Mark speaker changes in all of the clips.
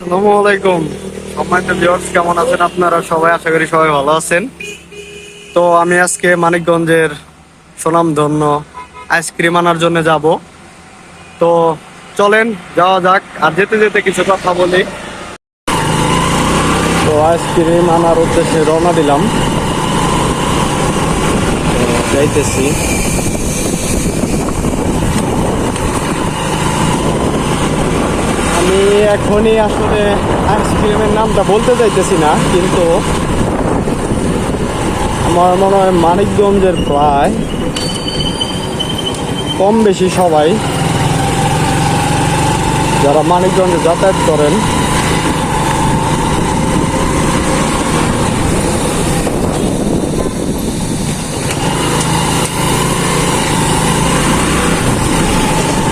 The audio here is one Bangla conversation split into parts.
Speaker 1: আসসালামু আলাইকুম। সম্মানিত ভিউয়ার্স কেমন আছেন আপনারা? সবাই আশা করি সবাই ভালো আছেন। তো আমি আজকে মানিকগঞ্জের সুনামধন্য আইসক্রিম আনার জন্য যাব। তো চলেন, যাওয়া যাক। আর যেতে যেতে কিছু কথা বলি। তো আইসক্রিম আনার উদ্দেশ্যে রওনা দিলাম। যাইতেছি। আমি এখনই আসলে আইসক্রিমের নামটা বলতে চাইতেছি না, কিন্তু আমার মনে হয় মানিকগঞ্জের প্রায় কম বেশি সবাই যারা মানিকগঞ্জে যাতায়াত করেন।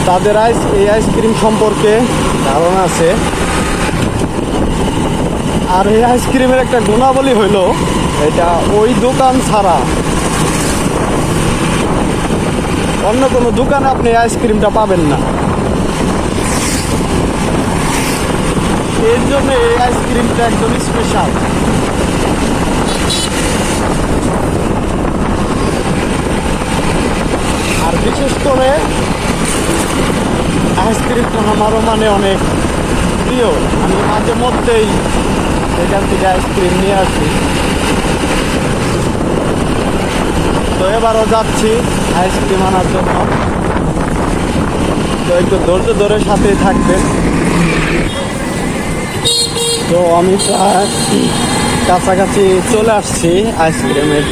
Speaker 1: তাদের আইস এই আইসক্রিম সম্পর্কে ধারণা আছে। আর এই আইসক্রিমের একটা গুণাবলী হইল, এটা ওই দোকান ছাড়া অন্য কোনো দোকানে আপনি আইসক্রিমটা পাবেন না। এর জন্য এই আইসক্রিমটা একদম স্পেশাল আর বিশেষ করে আইসক্রিমটা আমারও মানে অনেক প্রিয়। আমি মাঝে মধ্যেই এখান থেকে আইসক্রিম নিয়ে আসি। তো এবারও যাচ্ছি আইসক্রিম আনার জন্য। তো একটু ধৈর্য ধরে সাথেই থাকবেন। তো আমি কাছাকাছি চলে আসছি আইসক্রিমের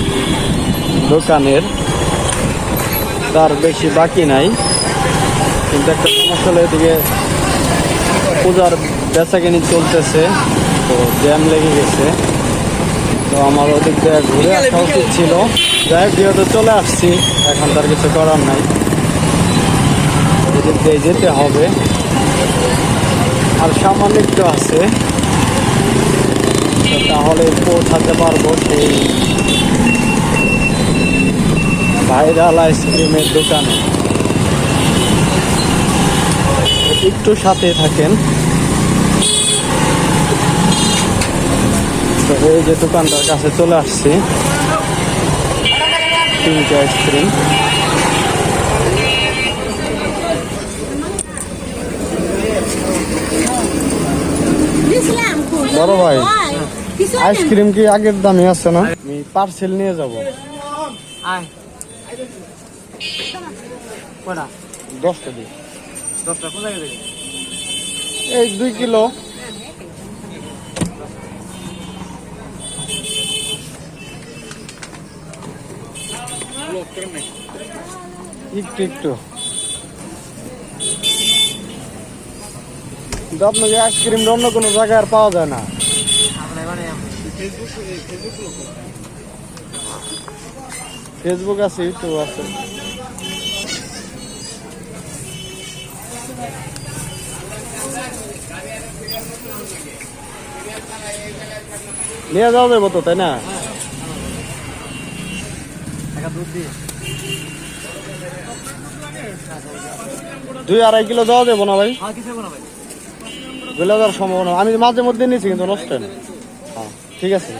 Speaker 1: দোকানের। তার বেশি বাকি নাই। কিন্তু একটা সমস্যা হলো এদিকে পূজার বেচাকেনি চলতেছে তো জ্যাম লেগে গেছে। তো আমার ওদিক দিয়ে ঘুরে আসা উচিত ছিল। যাই হোক যেহেতু চলে আসছি এখন তার কিছু করার নাই। ওদিক দিয়ে যেতে হবে। আর সামান্য একটু আছে। তাহলে পৌঁছাতে পারব সেই ভাইরাল আইসক্রিমের দোকানে। একটু সাথে থাকেন। তো এই যে দোকানটার কাছে চলে আসছি। Pink ice cream. বড় ভাই আইসক্রিম কি আগের দামে আছে না? আমি পার্সেল নিয়ে যাব।
Speaker 2: আয়।
Speaker 1: দশটা দিই
Speaker 2: দশটা
Speaker 1: এই দুই কিলো। একটু একটু। কিন্তু আপনাকে আইসক্রিম অন্য কোনো জায়গায় আর পাওয়া যায় না। ফেসবুক আছে, ইউটিউব আছে। নিয়ে যাওয়া যাব তো তাই না? দুই আড়াই কিলো দেওয়া যাব না ভাই?
Speaker 2: না
Speaker 1: যাওয়ার সম্ভাবনা আমি মাঝে মধ্যে নিয়েছি কিন্তু নষ্ট হ্যাঁ ঠিক আছে।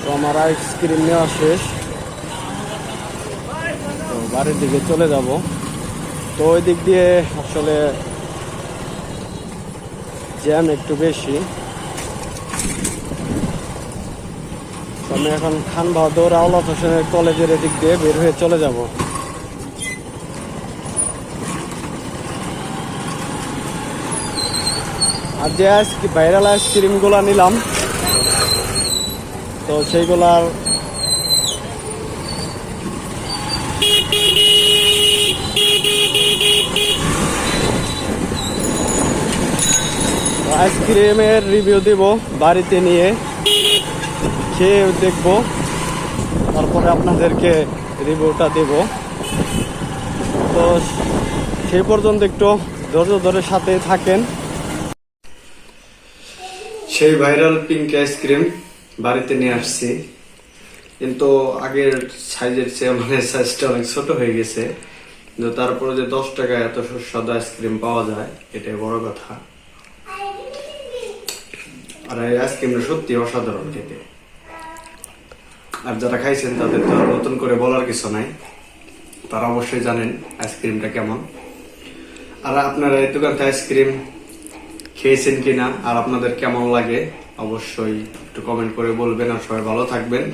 Speaker 1: তো আমার আইসক্রিম নেওয়া শেষ। তো বাড়ির দিকে চলে যাব। তো ওই দিক দিয়ে আসলে জ্যাম একটু বেশি। আমি এখন খান বাহাদুর, আওলাদ হোসেনের কলেজের এদিক দিয়ে বের হয়ে চলে যাব। আর যে আইসক্রিম ভাইরাল আইসক্রিমগুলো নিলাম, তো সেইগুলার আইসক্রিমের রিভিউ দিব বাড়িতে নিয়ে, খেয়ে দেখব, তারপরে আপনাদেরকে রিভিউটা দেব। তো সেই পর্যন্ত একটু ধৈর্য ধরে সাথে থাকেন। সেই ভাইরাল পিঙ্ক আইসক্রিম বাড়িতে নিয়ে আসছি। কিন্তু আগের সাইজের চেয়ে মানে সাইজটা অনেক ছোট হয়ে গেছে। তারপরে যে দশ টাকায় এত সুস্বাদু আইসক্রিম পাওয়া যায়, এটাই বড় কথা। আর এই আইসক্রিমটা সত্যি অসাধারণ খেতে। আর যারা খাইছেন তাদের তো নতুন করে বলার কিছু নাই। তারা অবশ্যই জানেন আইসক্রিমটা কেমন। আর আপনারা এই দোকানতে আইসক্রিম খেয়েছেন কিনা আর আপনাদের কেমন লাগে, অবশ্যই একটু কমেন্ট করে বলবেন আর সবাই ভালো থাকবেন।